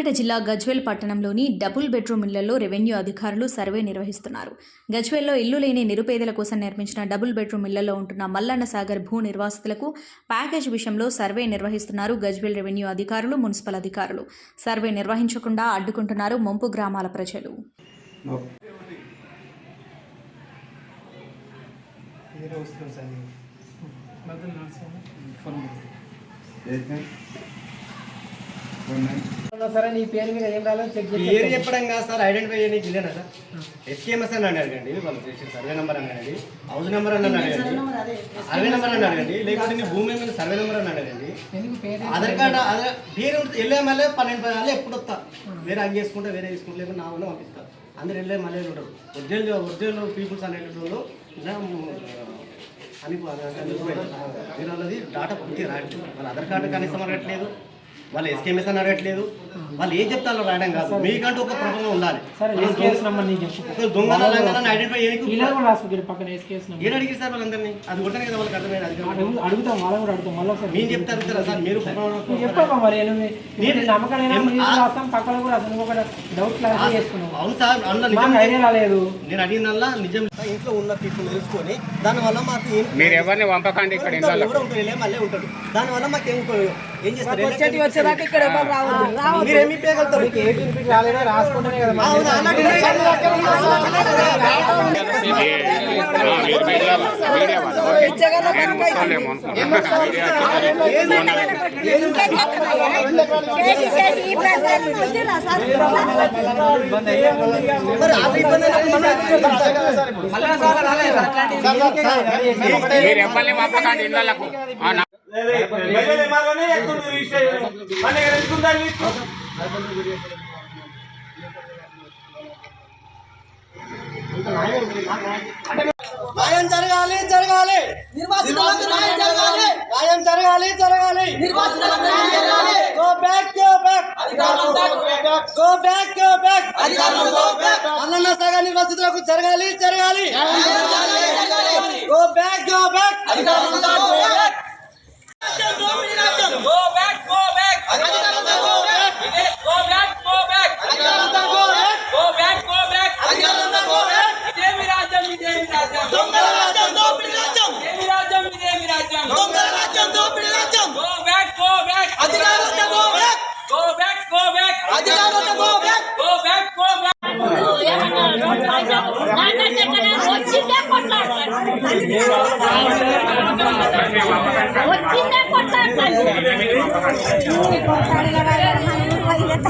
సూర్యాపేట జిల్లా గజ్వేల్ పట్టణంలోని double bedroom ఇళ్ళలో రెవెన్యూ అధికారులు సర్వే నిర్వహిస్తున్నారు. గజ్వేల్లో ఇల్లు లేని నిరుపేదల కోసం నిర్మించిన డబుల్ బెడ్రూమ్ ఇళ్ళలో ఉంటున్న మల్లన్న సాగర్ భూ నిర్వాసితులకు ప్యాకేజ్ విషయంలో సర్వే నిర్వహిస్తున్నారు గజ్వేల్ రెవెన్యూ అధికారులు మున్సిపల్ అధికారులు. సర్వే నిర్వహించకుండా అడ్డుకుంటున్నారు ముంపు గ్రామాల ప్రజలు. వేరే వస్తుంది ఉన్నా సరే నీ పేరు మీద ఏం రాలేదు చెక్ చేసి పేరు చెప్పడం కాదు సార్ ఐడెంటిఫై చేయడానికి ఇల్లేనా సార్ ఎస్కేఎంఎస్ అని అడగండి వాళ్ళు చేసిన సర్వే నెంబర్ అని అడగండి హౌస్ నెంబర్ అని అడగండి సర్వే నెంబర్ అని అడగండి లేకపోతే నీ భూమి మీద సర్వే నెంబర్ అని అడగండి ఎందుకు పేరు ఆధార్ కార్డు ఆధార్ పేరు వెళ్ళే మళ్ళీ పన్నెండు పది ఎప్పుడు వస్తా వేరే అది చేసుకుంటే వేరే చేసుకుంటే లేకపోతే నా వల్ల పంపిస్తా అందరు వెళ్ళే మళ్ళీ ఉంటారు ఒరిజినల్ ఒరిజినల్ పీపుల్స్ ఇలా అని మీరు వాళ్ళది డాటా పూర్తిగా రాయట్లేదు వాళ్ళ ఆధార్ కార్డు కనీసం అడగట్లేదు వాళ్ళు ఎస్కేఎంఎస్ అని అడగట్లేదు. వాళ్ళు ఏం చెప్తారో రాయడం కాదు. మీకంటూ ఒక ప్రభావం ఉండాలి. సరే దొంగ ఐడెంటిఫై ఏం అడిగి సార్ వాళ్ళందరినీ? అది కొట్టనే కదా వాళ్ళకి అర్థమైంది అది అడుగుతాం వాళ్ళని కూడా అడుగుతాం మళ్ళీ ఒకసారి మీరు చెప్తారు కదా సార్ మీరు నేను నమ్మకం రాస్తాం పక్కన కూడా అసలు నువ్వు ఒక డౌట్ క్లారిఫై అవును సార్ అందులో ఐడియా రాలేదు. నేను అడిగిందల్లా నిజం ఇంట్లో ఉన్న పీపుల్ తెలుసుకొని దానివల్ల మాకు ఏం- మీరు ఎవరిని పంపకండి ఇక్కడ ఉంటారు, మళ్ళీ ఉంటాడు. దానివల్ల మాకు ఏం ఏం చేస్తారు వచ్చేదాకా ఇక్కడ ఎవరు రావద్దు మీరు ఏమి ఇప్పగలుగుతారు మీకు ఏ బెనిఫిట్ రాలేదో రాసుకుంటేనే కదా మరి అవును, అలాంటి మీరు మీడియా మీడియా వాళ్ళు నేను ముట్టుకోలేము చేసి చేసి ఈ ప్రజలు వచ్చిరా సార్ మరి ఆ ఇబ్బంది అయినప్పుడు మనం- మీరు ఎవరిని పంపకండి ఇళ్ళకు న్యాయం జరగాలి జరగాలి నిర్వాసితులకు న్యాయం జరగాలి న్యాయం జరగాలి జరగాలి నిర్వాసితులకు న్యాయం జరగాలి go back go back go back go back go back అన్నన్న సగ నిర్వాసితులకు జరగాలి జరగాలి go back go back Go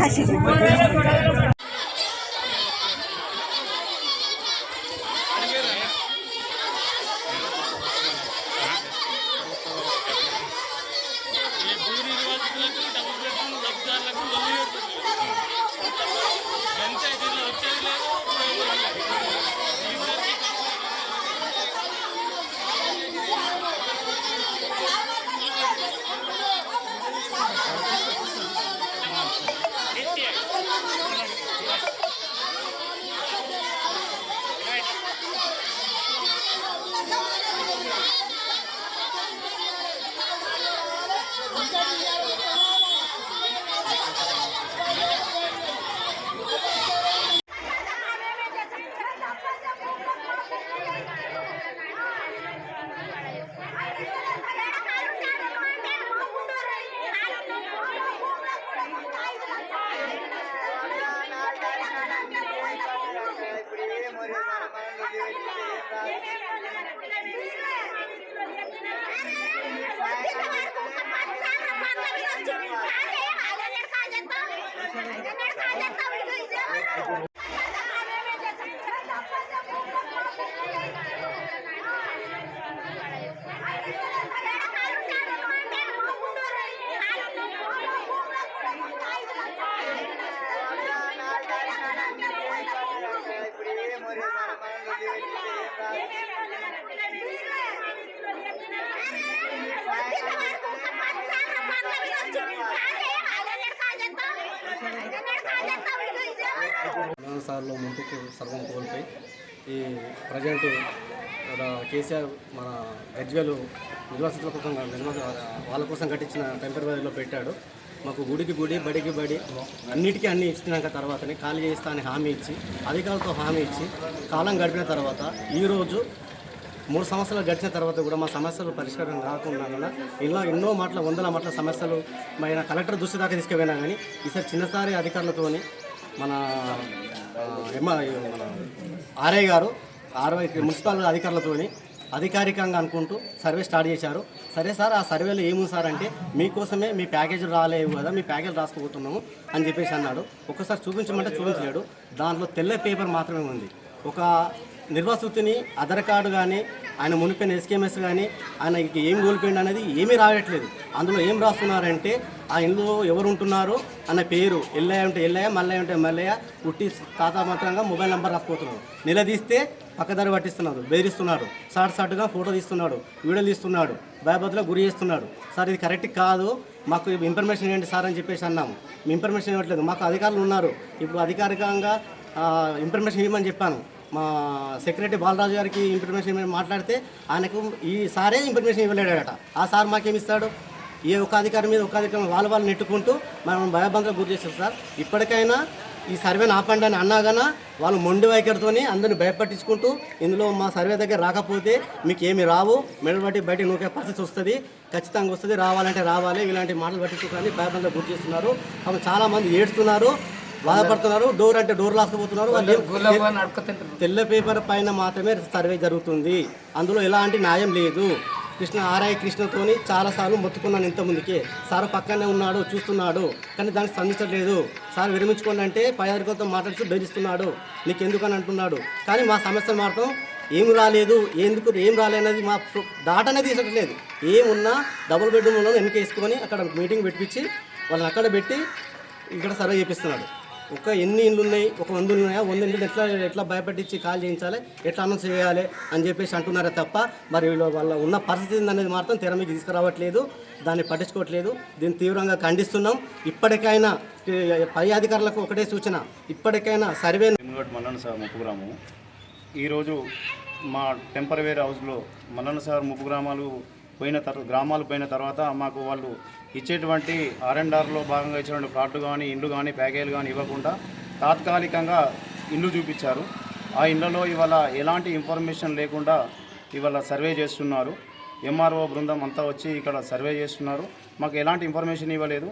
হাসি సార్లు ముందుకు సర్వం కోల్పోయి ఈ ప్రజెంట్ కేసీఆర్ మన గజ్వేలు నిర్వాసితుల కోసం వాళ్ళ కోసం కట్టించిన టెంపరీలో పెట్టాడు. మాకు గుడికి గుడి బడికి బడి అన్నిటికీ అన్ని ఇచ్చినాక తర్వాతనే ఖాళీ చేస్తా అని హామీ ఇచ్చి అధికారులతో హామీ ఇచ్చి కాలం గడిపిన తర్వాత ఈరోజు మూడు సంవత్సరాలు గడిచిన తర్వాత కూడా మా సమస్యలు పరిష్కారం కాకుండా కూడా ఇలా ఎన్నో మాటల వందల మాటల సమస్యలు మన కలెక్టర్ దృష్టి దాకా తీసుకుపోయినా కానీ ఈసారి చిన్నసారి అధికారులతోని మన మన ఆర్ఐ గారు ఆర్ఐ మున్సిపల్ అధికారులతోని అధికారికంగా అనుకుంటూ సర్వే స్టార్ట్ చేశారు. సరే సార్ ఆ సర్వేలో ఏముంది సార్ అంటే మీకోసమే మీ ప్యాకేజీలు రాలేవు కదా మీ ప్యాకేజ్ రాసుకోబోతున్నాము అని చెప్పేసి అన్నాడు. ఒకసారి చూపించమంటే చూపించలేడు. దాంట్లో తెల్ల పేపర్ మాత్రమే ఉంది. ఒక నిర్వాసితుని ఆధార్ కార్డు కానీ ఆయన మునిపోయిన ఎస్కేఎంఎస్ కానీ ఆయన ఇక ఏం కోల్పోయింది అనేది ఏమీ రాయట్లేదు. అందులో ఏం రాస్తున్నారంటే ఆ ఇంట్లో ఎవరు ఉంటున్నారు అన్న పేరు ఎల్లయ్య ఉంటే ఎల్లయ్య మల్లయ్య ఉంటే మల్లయ్య పుట్టి తాత మాత్రంగా మొబైల్ నెంబర్ రాసుకుపోతున్నారు నిలదీస్తే పక్కదారి పట్టిస్తున్నాడు బెదిరిస్తున్నాడు సాట్ సాటుగా ఫోటో తీస్తున్నాడు వీడియో తీస్తున్నాడు భయభద్రలో గురి చేస్తున్నాడు. సార్ ఇది కరెక్ట్ కాదు. మాకు ఇన్ఫర్మేషన్ ఇవ్వండి సార్ అని చెప్పేసి అన్నాము. మీ ఇన్ఫర్మేషన్ ఇవ్వట్లేదు. మాకు అధికారులు ఉన్నారు. ఇప్పుడు అధికారికంగా ఇన్ఫర్మేషన్ ఇవ్వమని చెప్పాను. మా సెక్రటరీ బాలరాజు గారికి ఇన్ఫర్మేషన్ ఇవ్వమని మాట్లాడితే ఆయనకు ఈ సారే ఇన్ఫర్మేషన్ ఇవ్వలేడట. ఆ సార్ మాకేమిస్తాడు? ఏ ఒక అధికారి మీద ఒక అధికారం వాళ్ళ వాళ్ళు నెట్టుకుంటూ మనం భయభంగా గురి చేస్తారు సార్. ఇప్పటికైనా ఈ సర్వేని ఆపండి అని అన్నాగాన వాళ్ళు మొండి వైఖరితోని అందరిని భయపట్టించుకుంటూ ఇందులో మా సర్వే దగ్గర రాకపోతే మీకు ఏమి రావు? మెడలు బట్టి బయట నూకే పరిస్థితి వస్తుంది. ఖచ్చితంగా వస్తుంది. రావాలంటే రావాలి. ఇలాంటి మాటలు పట్టించుకోవాలి భయభంగా గురి చేస్తున్నారు. చాలామంది ఏడుస్తున్నారు. బాధపడుతున్నారు డోర్ అంటే డోర్ లాసుకుపోతున్నారు తెల్ల పేపర్ పైన మాత్రమే సర్వే జరుగుతుంది. అందులో ఎలాంటి న్యాయం లేదు. కృష్ణ ఆర్ఐ కృష్ణతోని చాలాసార్లు మొత్తుకున్నాను ఇంతకుముందుకే సార్ పక్కనే ఉన్నాడు చూస్తున్నాడు కానీ దానికి స్పందించట్లేదు. సార్ విరమించుకోండి అంటే పై అధికారులతో మాట్లాడుతూ బెదిరిస్తున్నాడు. నీకు ఎందుకని అంటున్నాడు. కానీ మా సమస్యలు మాత్రం ఏం రాలేదు ఎందుకు ఏం రాలేనది మా డాటా అనేది తీసట్లేదు. ఏమున్నా డబుల్ బెడ్రూమ్లో వెనకేసుకొని అక్కడ మీటింగ్ పెట్టించి వాళ్ళని అక్కడ పెట్టి ఇక్కడ సర్వే చేపిస్తున్నాడు. ఒక ఎన్ని ఇండ్లు ఉన్నాయి ఒక వంద ఉన్నాయా? వంద ఇండ్లు ఎట్లా ఎట్లా భయపెట్టించి కాల్ చేయించాలి? ఎట్లా అనౌన్స్ చేయాలి? అని చెప్పేసి అంటున్నారే తప్ప మరి వీళ్ళు వాళ్ళ ఉన్న పరిస్థితి అనేది మాత్రం తెర మీకు తీసుకురావట్లేదు దాన్ని పట్టించుకోవట్లేదు. దీన్ని తీవ్రంగా ఖండిస్తున్నాం. ఇప్పటికైనా పై అధికారులకు ఒకటే సూచన ఇప్పటికైనా సర్వే నిమ్మగడ్డ మల్లన్న సార్ ముప్పుగ్రాము ఈరోజు మా టెంపరవేర్ హౌస్లో మల్లన్న సార్ ముప్పు గ్రామాలు పోయిన తర్వాత గ్రామాలు పోయిన తర్వాత మాకు వాళ్ళు ఇచ్చేటువంటి ఆర్ఎండ్ఆర్లో భాగంగా ఇచ్చినటువంటి ఫ్లాట్లు కానీ ఇండ్లు కానీ ప్యాకేజీలు కానీ ఇవ్వకుండా తాత్కాలికంగా ఇల్లు చూపించారు. ఆ ఇండ్లలో ఇవాళ ఎలాంటి ఇన్ఫర్మేషన్ లేకుండా ఇవాళ సర్వే చేస్తున్నారు. ఎంఆర్ఓ బృందం అంతా వచ్చి ఇక్కడ సర్వే చేస్తున్నారు. మాకు ఎలాంటి ఇన్ఫర్మేషన్ ఇవ్వలేదు.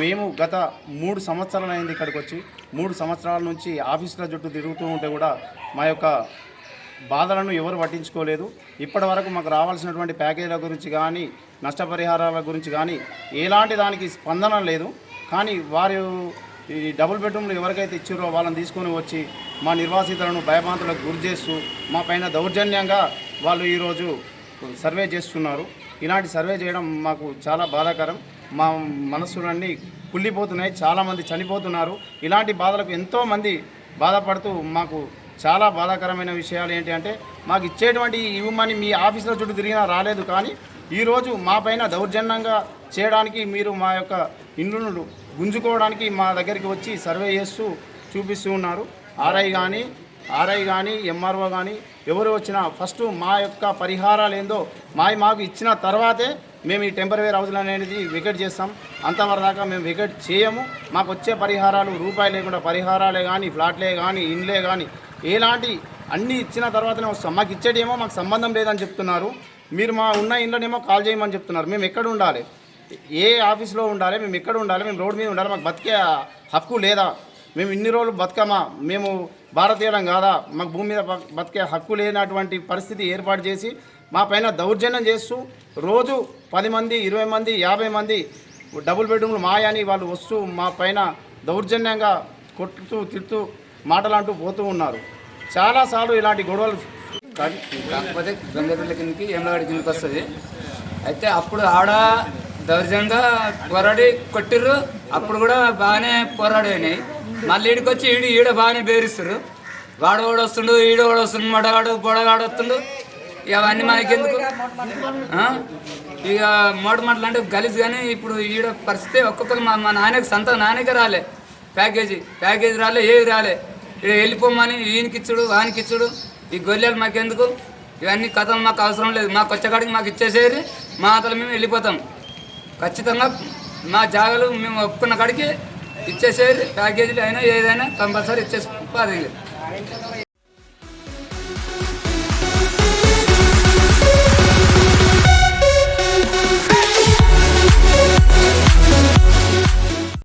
మేము గత మూడు సంవత్సరాలు అయింది ఇక్కడికి వచ్చి మూడు సంవత్సరాల నుంచి ఆఫీసుల చుట్టూ తిరుగుతూ ఉంటే కూడా మా యొక్క బాధలను ఎవరు పట్టించుకోలేదు. ఇప్పటి వరకు మాకు రావాల్సినటువంటి ప్యాకేజీల గురించి కానీ నష్టపరిహారాల గురించి కానీ ఎలాంటి దానికి స్పందన లేదు. కానీ వారు ఈ డబుల్ బెడ్రూమ్లు ఎవరికైతే ఇచ్చారో వాళ్ళని తీసుకొని వచ్చి మా నిర్వాసితులను భయభాంతులకు గురి చేస్తూ మా పైన దౌర్జన్యంగా వాళ్ళు ఈరోజు సర్వే చేస్తున్నారు. ఇలాంటి సర్వే చేయడం మాకు చాలా బాధాకరం. మా మనస్సులన్నీ కుళ్ళిపోతున్నాయి. చాలామంది చనిపోతున్నారు. ఇలాంటి బాధలకు ఎంతోమంది బాధపడుతూ మాకు చాలా బాధాకరమైన విషయాలు ఏంటి అంటే మాకు ఇచ్చేటువంటి ఇవ్వమని మీ ఆఫీసుల చుట్టూ తిరిగినా రాలేదు కానీ ఈరోజు మా పైన దౌర్జన్యంగా చేయడానికి మీరు మా యొక్క ఇండ్లను గుంజుకోవడానికి మా దగ్గరికి వచ్చి సర్వే చేస్తూ చూపిస్తూ ఉన్నారు. ఆర్ఐ కానీ ఆర్ఐ కానీ ఎంఆర్ఓ కానీ ఎవరు వచ్చినా ఫస్ట్ మా యొక్క పరిహారాలు ఏందో మావి మాకు ఇచ్చిన తర్వాతే మేము ఈ టెంపరరీ హౌస్లు అనేది వికెట్ చేస్తాం. అంతవరదాకా మేము వికెట్ చేయము. మాకు వచ్చే పరిహారాలు రూపాయి లేకుండా పరిహారాలే కానీ ఫ్లాట్లే కానీ ఇండ్లే కానీ ఎలాంటి అన్నీ ఇచ్చిన తర్వాతనే వస్తాం. మాకు ఇచ్చేటేమో మాకు సంబంధం లేదని చెప్తున్నారు. మీరు మా ఉన్న ఇండ్లనేమో కాల్ చేయమని చెప్తున్నారు. మేము ఎక్కడ ఉండాలి? ఏ ఆఫీస్లో ఉండాలి? మేము ఎక్కడ ఉండాలి? మేము రోడ్ మీద ఉండాలి? మాకు బతికే హక్కు లేదా? మేము ఇన్ని రోజులు బతకమా? మేము భారతీయులం కాదా? మాకు భూమి మీద బతికే హక్కు లేనటువంటి పరిస్థితి ఏర్పాటు చేసి మా పైన దౌర్జన్యం చేస్తూ రోజు పది మంది ఇరవై మంది యాభై మంది డబుల్ బెడ్రూమ్లు మాయని వాళ్ళు వస్తూ మా పైన దౌర్జన్యంగా కొట్టుతూ తిడుతూ మాటలంటూ పోతూ ఉన్నారు. చాలాసార్లు ఇలాంటి గొడవలు కాకపోతే గంగపల్లి కిందకి ఎమ్లగడ్డ కిందకి వస్తుంది. అయితే అప్పుడు ఆడ దౌర్జంగా పోరాడి కొట్టిర్రు. అప్పుడు కూడా బాగానే పోరాడినాయి మళ్ళీ ఈడికి వచ్చి ఈడు ఈడ బాగానే బేరిస్తారు వాడు వాడు వస్తుండు ఈడు వాడు వస్తుండు మొడగాడు పొడగాడు వస్తుండు. ఇవన్నీ అవన్నీ మనకెందుకు? ఇక మూడు మాటలు అంటే గలీజ్ కానీ ఇప్పుడు ఈడ పరిస్థితి ఒక్కొక్కరు మా మా నాన్నకి సంత నాన్నకే రాలే. ప్యాకేజీ ప్యాకేజీ రాలే ఏవి రాలే. ఇక్కడ వెళ్ళిపోమని ఈయనకిచ్చుడు ఇచ్చుడు ఈ గొల్లెలు మాకెందుకు? ఇవన్నీ కథలు మాకు అవసరం లేదు. మాకు వచ్చేకాడికి మాకు ఇచ్చేసేది మా అతను మేము వెళ్ళిపోతాం. ఖచ్చితంగా మా జాగాలు మేము ఒప్పుకున్న కాడికి ఇచ్చేసేది ప్యాకేజీలు అయినా ఏదైనా కంపల్సరీ ఇచ్చేసి